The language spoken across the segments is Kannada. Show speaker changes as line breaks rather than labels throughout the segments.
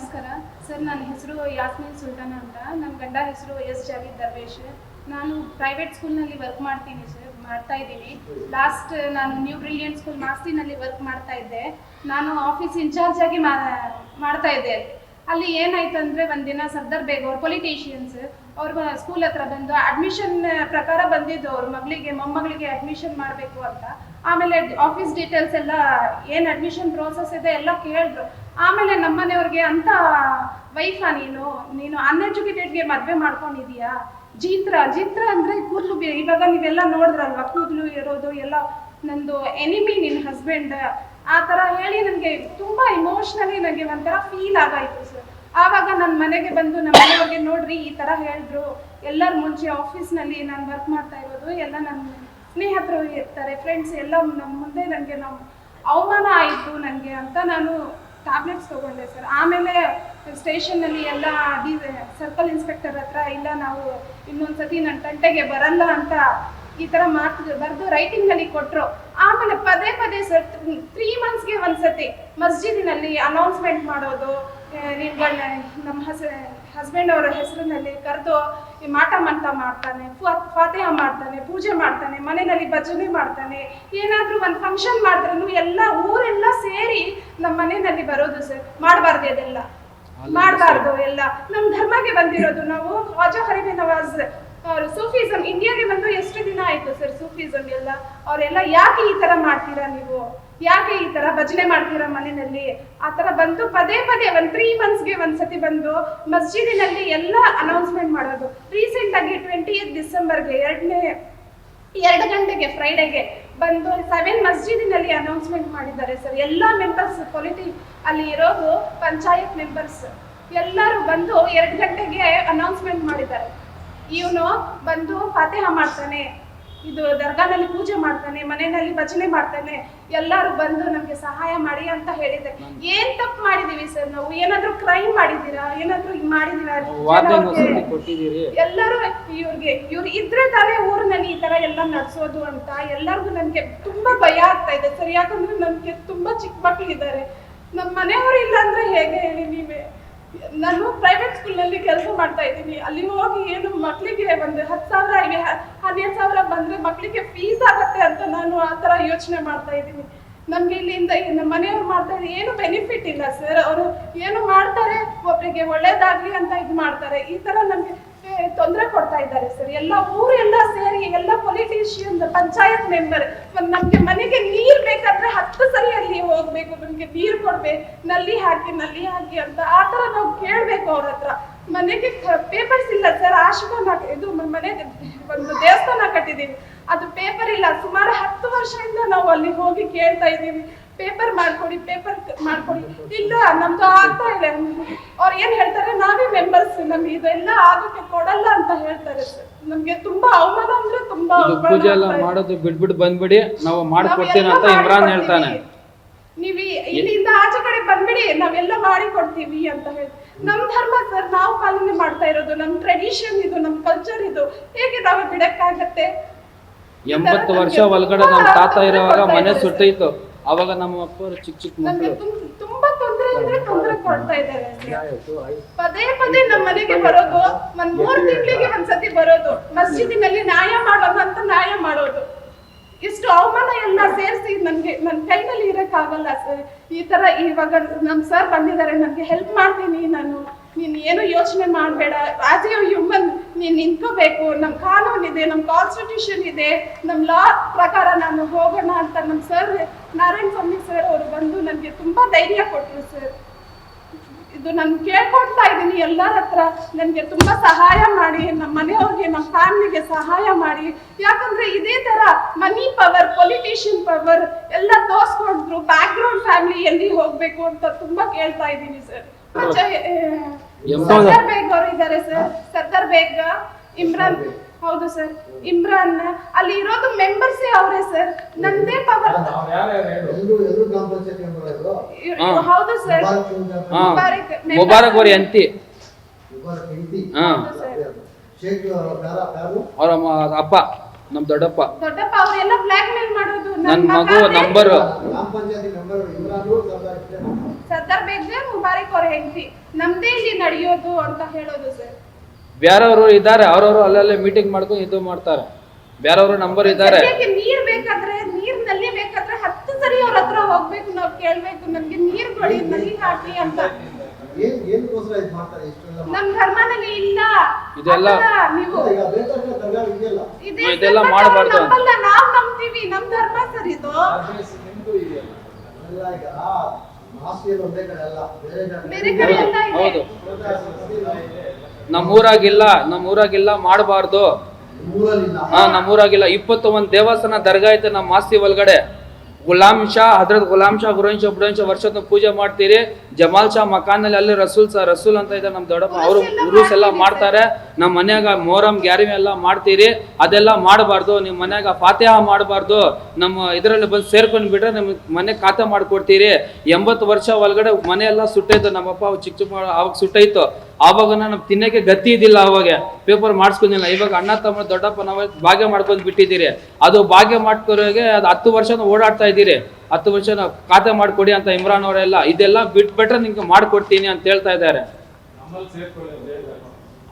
ನಮಸ್ಕಾರ. ಸರ್, ನನ್ನ ಹೆಸರು ಯಾಸ್ಮಿನ್ ಸುಲ್ತಾನ ಅಂತ. ನನ್ನ ಗಂಡ ಹೆಸರು ಎಸ್ ಜಾವೀದ್ ದರ್ವೇಶ್. ನಾನು ಪ್ರೈವೇಟ್ ಸ್ಕೂಲ್ನಲ್ಲಿ ವರ್ಕ್ ಮಾಡ್ತೀನಿ ಸರ್, ಮಾಡ್ತಾ ಇದ್ದೀನಿ. ಲಾಸ್ಟ್ ನಾನು ನ್ಯೂ ಬ್ರಿಲಿಯಂಟ್ ಸ್ಕೂಲ್ ಮಾಸ್ತಿನಲ್ಲಿ ವರ್ಕ್ ಮಾಡ್ತಾ ಇದ್ದೆ. ನಾನು ಆಫೀಸ್ ಇನ್ಚಾರ್ಜ್ ಆಗಿ ಮಾಡ್ತಾ ಇದ್ದೆ. ಅಲ್ಲಿ ಏನಾಯ್ತು ಅಂದರೆ ಒಂದಿನ ಸರ್ದಾರ್ ಬೇಗ್ ಅವ್ರು ಪೊಲಿಟೀಷಿಯನ್ಸ್ ಅವ್ರ ಸ್ಕೂಲ್ ಹತ್ರ ಬಂದು ಅಡ್ಮಿಷನ್ ಪ್ರಕಾರ ಬಂದಿದ್ದು. ಅವ್ರ ಮಗಳಿಗೆ, ಮೊಮ್ಮಗಳಿಗೆ ಅಡ್ಮಿಷನ್ ಮಾಡಬೇಕು ಅಂತ. ಆಮೇಲೆ ಆಫೀಸ್ ಡೀಟೇಲ್ಸ್ ಎಲ್ಲ ಏನು ಅಡ್ಮಿಷನ್ ಪ್ರೋಸೆಸ್ ಇದೆ ಎಲ್ಲ ಕೇಳಿದ್ರು. ಆಮೇಲೆ ನಮ್ಮನೆಯವ್ರಿಗೆ, ಅಂತ ವೈಫಾ ನೀನು? ನೀನು ಅನ್ಎಜುಕೇಟೆಡ್ಗೆ ಮದುವೆ ಮಾಡ್ಕೊಂಡಿದೀಯಾ? ಜೀತ್ರ ಜೀತ್ರ ಅಂದರೆ ಕೂದಲು ಇವಾಗ ನೀವೆಲ್ಲ ನೋಡಿದ್ರಲ್ವ? ಕೂದಲು ಇರೋದು ಎಲ್ಲ ನಂದು ಎನಿಮಿ ನಿನ್ನ ಹಸ್ಬೆಂಡ್ ಆ ಥರ ಹೇಳಿ ನನಗೆ ತುಂಬ ಇಮೋಷ್ನಲಿ ನನಗೆ ಒಂಥರ ಫೀಲ್ ಆಗಾಯಿತು ಸರ್. ಆವಾಗ ನನ್ನ ಮನೆಗೆ ಬಂದು ನಮ್ಮ ಮನೆಯವ್ರಿಗೆ ನೋಡ್ರಿ ಈ ಥರ ಹೇಳಿದ್ರು. ಎಲ್ಲರ ಮುಂಚೆ ಆಫೀಸ್ನಲ್ಲಿ ನಾನು ವರ್ಕ್ ಮಾಡ್ತಾ ಇರೋದು, ಎಲ್ಲ ನನ್ನ ಸ್ನೇಹಿತರು ಇರ್ತಾರೆ ಫ್ರೆಂಡ್ಸ್ ಎಲ್ಲ ನಮ್ಮ ಮುಂದೆ ನನಗೆ ನಾವು ಅವಮಾನ ಆಯಿತು ನನಗೆ ಅಂತ ನಾನು ಟ್ಯಾಬ್ಲೆಟ್ಸ್ ತೊಗೊಂಡೆ ಸರ್ ಆಮೇಲೆ ಸ್ಟೇಷನ್ನಲ್ಲಿ ಎಲ್ಲ ಡಿ ಸರ್ಕಲ್ ಇನ್ಸ್ಪೆಕ್ಟರ್ ಹತ್ರ ಇಲ್ಲ ನಾವು ಇನ್ನೊಂದು ಸತಿ ನನ್ನ ತಂಟೆಗೆ ಬರಲ್ಲ ಅಂತ ಈ ಥರ ಮಾತು ಬರೆದು ರೈಟಿಂಗಲ್ಲಿ ಕೊಟ್ಟರು ಆಮೇಲೆ ಪದೇ ಪದೇ ಸರ್ ತ್ರೀ ಮಂತ್ಸ್ಗೆ ಒಂದು ಸತಿ ಮಸ್ಜಿದಿನಲ್ಲಿ ಅನೌನ್ಸ್ಮೆಂಟ್ ಮಾಡೋದು ನಿಮ್ಮ ನಮ್ಮ ಹಸ್ ಹಸ್ಬೆಂಡ್ ಅವರ ಹೆಸರಿನಲ್ಲಿ ಕರೆದು ಮಾಟ ಮಂಟ ಮಾಡ್ತಾನೆ ಫಾ- ಫಾತಿಹಾ ಮಾಡ್ತಾನೆ ಪೂಜೆ ಮಾಡ್ತಾನೆ ಮನೆಯಲ್ಲಿ ಭಜನೆ ಮಾಡ್ತಾನೆ ಏನಾದರೂ ಒಂದು ಫಂಕ್ಷನ್ ಮಾಡಿದ್ರು ಎಲ್ಲ ಊರೆಲ್ಲ ಸೇರಿ ನಮ್ಮ ಮನೆಯಲ್ಲಿ ಬರೋದು ಸರ್ ಮಾಡಬಾರ್ದು ಅದೆಲ್ಲ. ಮಾಡಬಾರ್ದು ಎಲ್ಲ. ನಮ್ಮ ಧರ್ಮಕ್ಕೆ ಬಂದಿರೋದು ನಾವು ವಾಜಾ ಹರಿಬೆ ನವಾಜ್ ಅವರು ಸೂಫಿಸಮ್ ಇಂಡಿಯಾಗೆ ಬಂದು ಎಷ್ಟು ದಿನ ಆಯ್ತು ಸರ್ ಸೂಫಿಸಮ್ ಎಲ್ಲ? ಅವರೆಲ್ಲ ಯಾಕೆ ಈ ತರ ಮಾಡ್ತೀರಾ ನೀವು? ಯಾಕೆ ಈ ತರ ಭಜನೆ ಮಾಡ್ತೀರಾ ಮನೆಯಲ್ಲಿ? ಆ ತರ ಬಂದು ಪದೇ ಪದೇ ಒಂದ್ ತ್ರೀ ಮಂತ್ಸ್ಗೆ ಒಂದ್ಸತಿ ಬಂದು ಮಸ್ಜಿದಿನಲ್ಲಿ ಎಲ್ಲ ಅನೌನ್ಸ್ಮೆಂಟ್ ಮಾಡೋದು. ರೀಸೆಂಟ್ ಆಗಿ ಟ್ವೆಂಟಿ ಏತ್ ಡಿಸೆಂಬರ್ಗೆ ಎರಡನೇ, ಎರಡು ಗಂಟೆಗೆ ಫ್ರೈಡೆಗೆ ಬಂದು ಸೆವೆನ್ ಮಸ್ಜಿದಿನಲ್ಲಿ ಅನೌನ್ಸ್ಮೆಂಟ್ ಮಾಡಿದ್ದಾರೆ ಸರ್ ಎಲ್ಲ ಮೆಂಬರ್ಸ್ ಪೊಲಿಟಿ ಅಲ್ಲಿ ಇರೋದು ಪಂಚಾಯತ್ ಮೆಂಬರ್ಸ್ ಎಲ್ಲರೂ ಬಂದು ಎರಡು ಗಂಟೆಗೆ ಅನೌನ್ಸ್ಮೆಂಟ್ ಮಾಡಿದ್ದಾರೆ. ಇವನು ಬಂದು ಫಾತಿಹಾ ಮಾಡ್ತಾನೆ. ಇದು ದರ್ಗಾದಲ್ಲಿ ಪೂಜೆ ಮಾಡ್ತಾನೆ ಮನೆಯಲ್ಲಿ ಭಜನೆ ಮಾಡ್ತಾನೆ ಎಲ್ಲರೂ ಬಂದು ನಮ್ಗೆ ಸಹಾಯ ಮಾಡಿ ಅಂತ ಹೇಳಿದೆ. ಏನ್ ತಪ್ಪು ಮಾಡಿದೀವಿ ಸರ್ ನಾವು? ಏನಾದ್ರೂ ಕ್ರೈಮ್ ಮಾಡಿದೀರಾ ಏನಾದ್ರೂ ಮಾಡಿದೀರಾ ಎಲ್ಲರೂ ಇವ್ರಿಗೆ ಇವ್ರು ಇದ್ರೆ ತಾನೇ ಊರಿನಲ್ಲಿ ಈ ತರ ಎಲ್ಲ ನಡ್ಸೋದು ಅಂತ. ಎಲ್ಲರಿಗೂ ನನ್ಗೆ ತುಂಬಾ ಭಯ ಆಗ್ತಾ ಇದೆ ಸರ್. ಯಾಕಂದ್ರೆ ನನ್ಗೆ ತುಂಬಾ ಚಿಕ್ಕ ಮಕ್ಳು ಇದ್ದಾರೆ ನಮ್ಮ ಮನೆಯವರು ಇಲ್ಲ ಅಂದ್ರೆ ಹೇಗೆ ಹೇಳಿ ನೀವೇ? ನಾನು ಪ್ರೈವೇಟ್ ಸ್ಕೂಲ್ನಲ್ಲಿ ಕೆಲಸ ಮಾಡ್ತಾ ಇದ್ದೀನಿ. ಅಲ್ಲಿ ಹೋಗಿ ಏನು ಮಕ್ಕಳಿಗೆ ಒಂದು ಹತ್ತು ಸಾವಿರ ಇವೆ ಹದಿನೈದು ಸಾವಿರ ಬಂದ್ರೆ ಮಕ್ಕಳಿಗೆ ಫೀಸ್ ಆಗತ್ತೆ ಅಂತ ನಾನು ಆ ಥರ ಯೋಚನೆ ಮಾಡ್ತಾ ಇದ್ದೀನಿ. ನಮ್ಗೆ ಇಲ್ಲಿಂದ ನಮ್ಮ ಮನೆಯವ್ರು ಮಾಡ್ತಾ ಇದ್ದಾರೆ ಏನು ಬೆನಿಫಿಟ್ ಇಲ್ಲ ಸರ್ ಅವರು ಏನು ಮಾಡ್ತಾರೆ ಒಬ್ಬರಿಗೆ ಒಳ್ಳೇದಾಗ್ಲಿ ಅಂತ ಇದು ಮಾಡ್ತಾರೆ. ಈ ತರ ನಮ್ಗೆ ತೊಂದರೆ ಕೊಡ್ತಾ ಇದ್ದಾರೆ ಸರ್. ಎಲ್ಲ ಊರೆಲ್ಲ ಸೇರಿ, ಎಲ್ಲ ಪೊಲಿಟಿಷಿಯನ್ ಪಂಚಾಯತ್ ಮೆಂಬರ್ ನಮ್ಗೆ ಮನೆಗೆ ನೀರ್ ಬೇಕಾದ್ರೆ ಹತ್ತು ಸರಿ ಅಲ್ಲಿ ಹೋಗ್ಬೇಕು, ನಮ್ಗೆ ನೀರ್ ಕೊಡ್ಬೇಕು ನಲ್ಲಿ ಹಾಕಿ ನಲ್ಲಿ ಹಾಕಿ ಅಂತ ಆತರ ತರ ನಾವು ಕೇಳ್ಬೇಕು ಅವ್ರ ಹತ್ರ. ಮನೆಗೆ ಪೇಪರ್ಸ್ ಇಲ್ಲ ಸರ್. ಆಶ್ರಮ ಇದು ಮನೆ ಒಂದು ದೇವಸ್ಥಾನ ಕಟ್ಟಿದೀವಿ. ಅದು ಪೇಪರ್ ಇಲ್ಲ. ಸುಮಾರು ಹತ್ತು ವರ್ಷದಿಂದ ನಾವು ಅಲ್ಲಿ ಹೋಗಿ ಕೇಳ್ತಾ ಇದೀವಿ ಪೇಪರ್ ಮಾಡ್ಕೊಡಿ ಪೇಪರ್ ಮಾಡ್ಕೊಡಿ. ಇಲ್ಲ ನಮ್ದು ಆಗ್ತಾ ಇಲ್ಲ ಅವ್ರು ಏನ್ ಹೇಳ್ತಾರೆ? ನಾವೇ ಮೆಂಬರ್ಸ್ ನಮ್ಗೆ ಇದೆಲ್ಲ ಆಗಕ್ಕೆ ಕೊಡಲ್ಲ ಅಂತ ಹೇಳ್ತಾರೆ ನಮ್ಗೆ ತುಂಬಾ ಅವಮಾನ ಅಂದ್ರೆ ತುಂಬಾ
ಪೂಜೆ ಎಲ್ಲ. ಮಾಡೋದು ಬಿಟ್ಬಿಟ್ಟು ಬಂದ್ಬಿಡಿ. ನಾವು ಮಾಡ್ಕೊಡ್ತೀನಿ ಅಂತ ಇಮ್ರಾನ್ ಹೇಳ್ತಾನೆ.
ನೀವು ಇಲ್ಲಿಂದ ಆಚೆ ಕಡೆ ಬಂದ್ಬಿಡಿ. ನಾವೆಲ್ಲ ಮಾಡಿ ಕೊಡ್ತೀವಿ ಅಂತ ಹೇಳಿ. ನಮ್ ಧರ್ಮ ಸರ್ ನಾವು ಪಾಲನೆ ಮಾಡ್ತಾ ಇರೋದು. ನಮ್ ಟ್ರೆಡಿಷನ್ ಇದು ನಮ್ ಕಲ್ಚರ್ ಇದು. ಹೇಗೆ ನಾವು ಬಿಡಕ್ಕಾಗತ್ತೆ?
ಎಂಬತ್ತು ವರ್ಷ ಒಳಗಡೆ ನಮ್ಮ ತಾತ ಇರುವಾಗ ಮನೆ ಸುಟ್ಟೈತು ಅವಾಗ ನಮ್ಮ ಅಪ್ಪರು ಚಿಕ್ಕ ಚಿಕ್ಕ ಮಕ್ಕಳು.
ತುಂ- ತುಂಬಾ ತೊಂದರೆ ಅಂದ್ರೆ ತೊಂದರೆ ಕೊಡ್ತಾ ಇದ್ದಾರೆ ಪದೇ ಪದೇ ನಮ್ಮ ಮನೆಗೆ ಬರೋದು ಒಂದ್ ಮೂರ್ ತಿಂಗಳಿಗೆ ಒಂದ್ಸತಿ ಬರೋದು ಮಸ್ಜಿದಿನಲ್ಲಿ ನ್ಯಾಯ ಮಾಡೋದು ಅಂತ ನ್ಯಾಯ ಮಾಡೋದು. ಇಷ್ಟು ಅವಮಾನ ಎಲ್ಲ ಸೇರಿಸಿ ನನ್ಗೆ ನನ್ನ ಕೈನಲ್ಲಿ ಇರಕ್ಕಾಗಲ್ಲ. ಸರ್ ಈ ತರ ಇವಾಗ ನಮ್ ಸರ್ ಬಂದಿದ್ದಾರೆ ನನ್ಗೆ ಹೆಲ್ಪ್ ಮಾಡ್ತೀನಿ ನಾನು. ನೀನ್ ಏನು ಯೋಚನೆ ಮಾಡಬೇಡ. ಆಸ್ ಎ ಹ್ಯೂಮನ್ ನೀನ್ ನಿಂತ್ಕೋಬೇಕು. ನಮ್ಮ ಕಾನೂನು ಇದೆ, ನಮ್ ಕಾನ್ಸ್ಟಿಟ್ಯೂಷನ್ ಇದೆ. ನಮ್ಮ ಲಾ ಪ್ರಕಾರ ನಾನು ಹೋಗೋಣ ಅಂತ ನಮ್ಮ ಸರ್ ನಾರಾಯಣ ಸ್ವಾಮಿ ಸರ್ ಅವರು ಬಂದು ನನಗೆ ತುಂಬಾ ಧೈರ್ಯ ಕೊಟ್ಟರು ಸರ್ ಇದು ನಾನು ಕೇಳ್ಕೊಳ್ತಾ ಇದ್ದೀನಿ ಎಲ್ಲರ ಹತ್ರ. ನನಗೆ ತುಂಬಾ ಸಹಾಯ ಮಾಡಿ ನಮ್ಮ ಮನೆಯವ್ರಿಗೆ ನಮ್ಮ ಫ್ಯಾಮಿಲಿಗೆ ಸಹಾಯ ಮಾಡಿ. ಯಾಕಂದ್ರೆ ಇದೇ ತರ ಮನಿ ಪವರ್ ಪೊಲಿಟಿಷಿಯನ್ ಪವರ್ ಎಲ್ಲ ತೋರ್ಸ್ಕೊಂಡ್ರು ಬ್ಯಾಕ್ಗ್ರೌಂಡ್ ಫ್ಯಾಮಿಲಿ ಎಲ್ಲಿ ಹೋಗ್ಬೇಕು ಅಂತ ತುಂಬಾ ಕೇಳ್ತಾ ಇದ್ದೀನಿ ಸರ್ ಸರ್ದಾರ್ ಬೇಗ್ ಅವರು ಇದ್ದಾರೆ ಸರ್. ಸರ್ದಾರ್ ಬೇಗ ಇಮ್ರಾನ್ ಹೌದು ಸರ್. ಇಮ್ರಾನ್ ಅಲ್ಲಿ ಇರೋದು ಮೆಂಬರ್ಸೇ ಅವರೇ ಸರ್. ನಂದೇ ಪವರ್
ಎಲ್ಲರೂ ಎಲ್ಲರೂ ಗ್ರಾಮ ಮೆಂಬರ್ ಆದ್ರು
ಹೌದು ಸರ್.
ಮುಬಾರಕ್
ಅವ್ರ
ಪ್ಯಾರು
ಅವ್ರ ಅಪ್ಪ. ನಮ್ ದೊಡ್ಡಪ್ಪ.
ದೊಡ್ಡಪ್ಪ ಅವರೆಲ್ಲ ಬ್ಲಾಕ್ ಮೇಲ್ ಮಾಡೋದು
ನನ್ ಮಗು
ಮಗನೇ-
ನಂಬರ್
ಗ್ರಾಮ ಪಂಚಾಯತಿ ಮೆಂಬರ್ ಇಮ್ರಾನು ಸರ್ದಾರ್ ಇಷ್ಟೇ
ಸರ್ದಾರ್ ಬೇಗಂ ಮುಬಾರಕ್ ಅವ್ರ ಹೆಂಡತಿ. ನಮ್ದೇ ಇಲ್ಲಿ ನಡೆಯೋದು ಅಂತ ಹೇಳೋದು ಸರ್.
ಬೇರೆಯವರು ಇದ್ದಾರೆ ಅವ್ರವ್ರು ಅಲ್ಲಲ್ಲೇ ಮೀಟಿಂಗ್ ಮಾಡ್ಕೊಂಡು ಇದು ಮಾಡ್ತಾರೆ. ಬೇರೆಯವರು ನಂಬರ್ ಇದ್ದಾರೆ.
ಸದ್ಯಕ್ಕೆ ನೀರ್ ಬೇಕಾದ್ರೆ ನೀರ್ನಲ್ಲಿ ಬೇಕಾದ್ರೆ ಹತ್ತು ಸರಿ ಅವ್ರ ಹತ್ರ ಹೋಗ್ಬೇಕು ನಾವ್ ಕೇಳ್ಬೇಕು ನಮ್ಗೆ ನೀರ್ ಕೊಡಿ ನಲ್ಲಿ ಹಾಕಿ ಅಂತ.
ಏನ್ ಏನಕ್ಕೋಸ್ಕರ ಇದು ಮಾಡ್ತಾರೆ? ಇಷ್ಟೆಲ್ಲ ಮಾಡ್ತಾರೆ?
ನಮ್ ಧರ್ಮದಲ್ಲಿ ಇಲ್ಲ.
ಇದೆಲ್ಲ-
ನೀವು
ಈಗ ಬೇಕಾದ್ರೆ
ಇದೆಲ್ಲ ಮಾಡಬಾರ್ದು
ನಾವು ನಂಬ್ತೀವಿ. ನಮ್ ಧರ್ಮ ಸರ್ ಇದು.
ಎಲ್ಲ ಈಗ ಮಾಸ್ತಿಯಲ್ಲಿ ಒಂದೇ ಕಡೆ ಅಲ್ಲ. ಬೇರೆ ಜಾಗ
ಬೇರೆ ಕಡೆ ಎಲ್ಲ ಇದೆ.
ಹೌದು. ನಮ್ಮೂರಾಗಿಲ್ಲ ನಮ್ಮೂರಾಗಿಲ್ಲ ಮಾಡಬಾರ್ದು. ಹಾ ನಮ್ಮೂರಾಗಿಲ್ಲ. ಇಪ್ಪತ್ತು ಒಂದ್ ದೇವಸ್ಥಾನ ದರ್ಗಾ ಐತೆ ನಮ್ಮ ಮಾಸ್ತಿ ಒಳಗಡೆ. ಗುಲಾಮ್ ಶಾ ಹದ್ರದ್ ಗುಲಾಮ್ ಶಾ ಗುರುನ್ ಶಾ ವರ್ಷದ ಪೂಜೆ ಮಾಡ್ತೀರಿ. ಜಮಾಲ್ ಶಾ ಮಕಾನಲ್ಲಿ ಅಲ್ಲಿ ರಸೂಲ್ ಸಾ, ರಸೂಲ್ ಅಂತ ಇದ್ದಾರೆ ನಮ್ಮ ದೊಡ್ಡಪ್ಪ. ಅವರು
ಉರುಸ್ ಎಲ್ಲ
ಮಾಡ್ತಾರೆ. ನಮ್ಮ ಮನೆಯಾಗ ಮೊಹರಂ, ಗ್ಯಾರಿಮಿ ಎಲ್ಲ ಮಾಡ್ತೀರಿ. ಅದೆಲ್ಲ ಮಾಡಬಾರ್ದು. ನಿಮ್ಮ ಮನ್ಯಾಗ ಫಾತಿಹಾ ಮಾಡಬಾರ್ದು. ನಮ್ಮ ಇದರಲ್ಲಿ ಬಂದು ಸೇರ್ಕೊಂಡು ಬಿಟ್ರೆ ನಿಮ್ಗೆ ಮನೆ ಖಾತೆ ಮಾಡ್ಕೊಡ್ತೀರಿ. ಎಂಬತ್ತು ವರ್ಷ ಒಳಗಡೆ ಮನೆ ಎಲ್ಲ ಸುಟ್ಟೈತು ನಮ್ಮಪ್ಪ ಚಿಕ್ಕ ಚಿಕ್ಕ ಅವಾಗ ಸುಟ್ಟೈತು ಆವಾಗ ನಾನು ತಿನ್ನಕ್ಕೆ ಗತಿ ಇದ್ದಿಲ್ಲ ಅವಾಗ ಪೇಪರ್ ಮಾಡಿಸ್ಕೊಂಡಿಲ್ಲ. ಇವಾಗ ಅಣ್ಣ ತಮ್ಮ ದೊಡ್ಡಪ್ಪ ನಾವು ಭಾಗ್ಯ ಮಾಡ್ಕೊಂಡು ಬಿಟ್ಟಿದ್ದೀರಿ. ಅದು ಭಾಗ್ಯ ಮಾಡ್ಕೊರೋಗೆ ಅದು ಹತ್ತು ವರ್ಷ ಓಡಾಡ್ತಾ ಇದ್ದೀರಿ. ಹತ್ತು ವರ್ಷ ಖಾತೆ ಮಾಡ್ಕೊಡಿ ಅಂತ ಇಮ್ರಾನ್ ಅವರೆಲ್ಲ ಇದೆಲ್ಲ ಬಿಟ್ಬಿಟ್ರೆ ನಿಮ್ಗೆ ಮಾಡ್ಕೊಡ್ತೀನಿ ಅಂತ ಹೇಳ್ತಾ ಇದ್ದಾರೆ.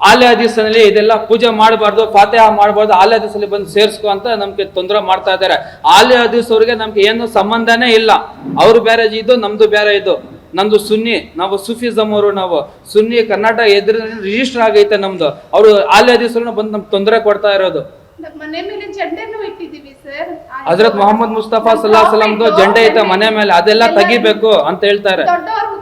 ಆಲೆ ದಿವಸದಲ್ಲಿ ಇದೆಲ್ಲ ಪೂಜೆ ಮಾಡಬಾರ್ದು ಫಾತಿಹಾ ಮಾಡಬಾರ್ದು ಆಲೆ ದಿವಸದಲ್ಲಿ ಬಂದು ಸೇರಿಸ್ಕೊ ಅಂತ ನಮ್ಗೆ ತೊಂದರೆ ಮಾಡ್ತಾ ಇದ್ದಾರೆ. ಆಲೆ ದಿವಸ ಅವ್ರಿಗೆ ನಮ್ಗೆ ಏನು ಸಂಬಂಧನೇ ಇಲ್ಲ. ಅವ್ರು ಬೇರೆ ಇದು ನಮ್ದು ಬೇರೆ ಇದು ನಮ್ದು ಸುನ್ನಿ ನಾವು ಸುಫಿಸಮ್ ಅವರು ನಾವು. ಸುನ್ನಿ ಕರ್ನಾಟಕ ಎದುರು ರಿಜಿಸ್ಟರ್ ಆಗೈತೆ ನಮ್ದು. ಅವರು ಆಲೆ ಹದೀಸ್ ಬಂದು ನಮ್ಗೆ ತೊಂದರೆ ಕೊಡ್ತಾ ಇರೋದು. ಹಜರತ್ ಮೊಹಮ್ಮದ್ ಮುಸ್ತಫಾ ಸಲ್ಲಾ ಸಲಮ್ದು ಜೆಂಡೆ ಐತೆ ಮನೆ ಮೇಲೆ. ಅದೆಲ್ಲ ತೆಗಿಬೇಕು ಅಂತ ಹೇಳ್ತಾರೆ.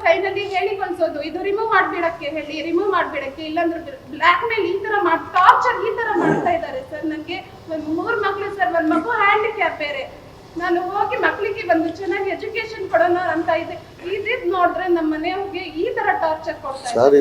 ಕೈನಲ್ಲಿ ಹೇಳಿ ಕಳ್ಸೋದು ಇದು ರಿಮೂವ್ ಮಾಡ್ಬಿಡಕ್ಕೆ ಹೇಳಿ ರಿಮೂವ್ ಮಾಡ್ಬಿಡಕ್ಕೆ ಇಲ್ಲಾಂದ್ರೆ ಬ್ಲಾಕ್ ಮೇಲ್ ಈ ತರ ಮಾಡ್ ಟಾರ್ಚರ್ ಈ ತರ ಮಾಡ್ತಾ ಇದ್ದಾರೆ ಸರ್. ನಂಗೆ ಒಂದ್ ಮೂರ್ ಮಕ್ಳು ಸರ್. ಒಂದ್ ಮಗು ಹ್ಯಾಂಡಿಕ್ಯಾಪ್ ಬೇರೆ. ನಾನು ಹೋಗಿ ಮಕ್ಳಿಗೆ ಒಂದು ಚೆನ್ನಾಗಿ ಎಜುಕೇಶನ್ ಕೊಡೋಣ ಅಂತ ಇದೆ. ಇದ್ ನೋಡಿದ್ರೆ ನಮ್ಮ ಮನೆಯವ್ರಿಗೆ ಈ ತರ ಟಾರ್ಚರ್ ಕೊಡ್ತಾ ಇದ್ದಾರೆ.
ಸರಿ